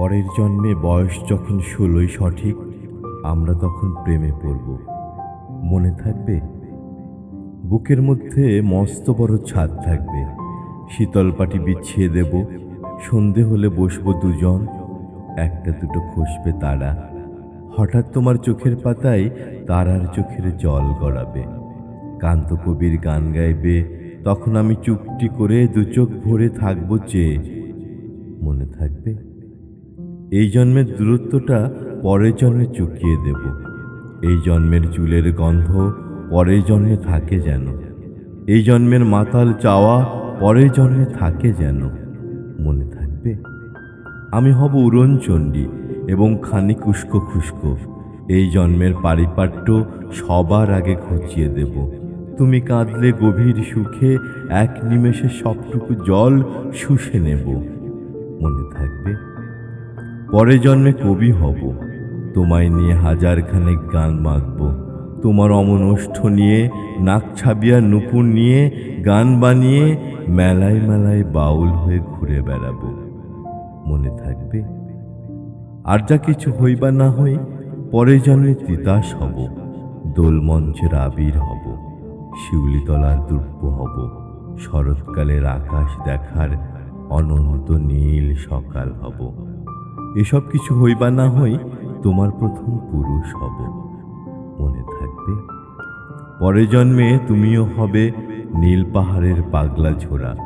পরের জন্মে বয়স যখন ষোলোই সঠিক, আমরা তখন প্রেমে পড়ব। মনে থাকবে? বুকের মধ্যে মস্ত বড় ছাদ থাকবে। শীতল পাটি বিছিয়ে দেব। সন্ধে হলে বসবো দুজন। একটা দুটো খসবে তারা। হঠাৎ তোমার চোখের পাতায় তারার চোখের জল গড়াবে। কান্ত কবির গান গাইবে। তখন আমি চুপটি করে দু চোখ ভরে থাকব চেয়ে মনে থাকবে? এই জন্মের দূরত্বটা পরের জন্মে চুকিয়ে দেব। এই জন্মের চুলের গন্ধ পরের জন্মে থাকে যেন। এই জন্মের মাতাল চাওয়া পরের জন্মে থাকে যেন। মনে থাকবে? আমি হব উড়নচণ্ডী এবং খানিক উস্কো খুস্কো। এই জন্মের পারিপাট্য সবার আগে ঘুচিয়ে দেব। তুমি কাঁদলে গভীর সুখে এক নিমেষে সবটুকু জল শুষে নেব। মনে থাকবে? পরে জন্মে কবি হব। তোমায় নিয়ে হাজার খানেক গান মাখব তোমার অমনষ্ঠ নিয়ে, নাক ছাবিয়া নুপুর নিয়ে, গান বানিয়ে মেলায় মেলায় বাউল হয়ে ঘুরে বেড়াবো। মনে থাকবে? আর যা কিছু হইবা না হই পরে জন্মে তিতাস হব। দোলমঞ্চের আবির হব। শিউলিতলার দুর্ব হব। শরৎকালের আকাশ দেখার অনন্ত নীল সকাল হব। এসব কিছু হইবা না হই তোমার প্রথম পুরুষ হব। মনে থাকবে? পরে জন্মে তুমিও হবে নীল পাহাড়ের পাগলা ঝোড়া।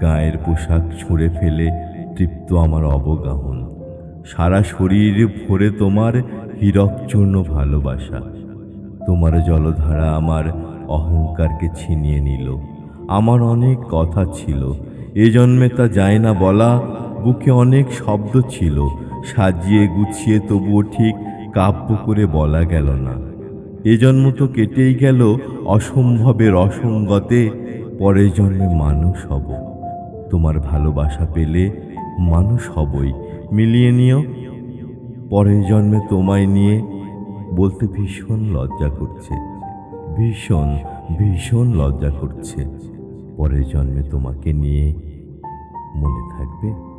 গায়ের পোশাক ছুঁড়ে ফেলে তৃপ্ত আমার অবগাহন। সারা শরীর ভরে তোমার হীরকচূর্ণ ভালোবাসা। তোমার জলধারা আমার অহংকারকে ছিনিয়ে নিল। আমার অনেক কথা ছিল। এ জন্মে তা যায় না বলা বুকে অনেক শব্দ ছিল, সাজিয়ে গুছিয়ে তবুও ঠিক কাব্য করে বলা গেল না। এ জন্ম তো কেটেই গেল অসম্ভবের অসঙ্গতে, পরের জন্মে মানুষ হব। তোমার ভালোবাসা পেলে মানুষ হবই। মিলিয়ে নিও। পরের জন্মে তোমায় নিয়ে বলতে ভীষণ লজ্জা করছে। ভীষণ ভীষণ লজ্জা করছে। পরের জন্মে তোমাকে নিয়ে মনে থাকবে?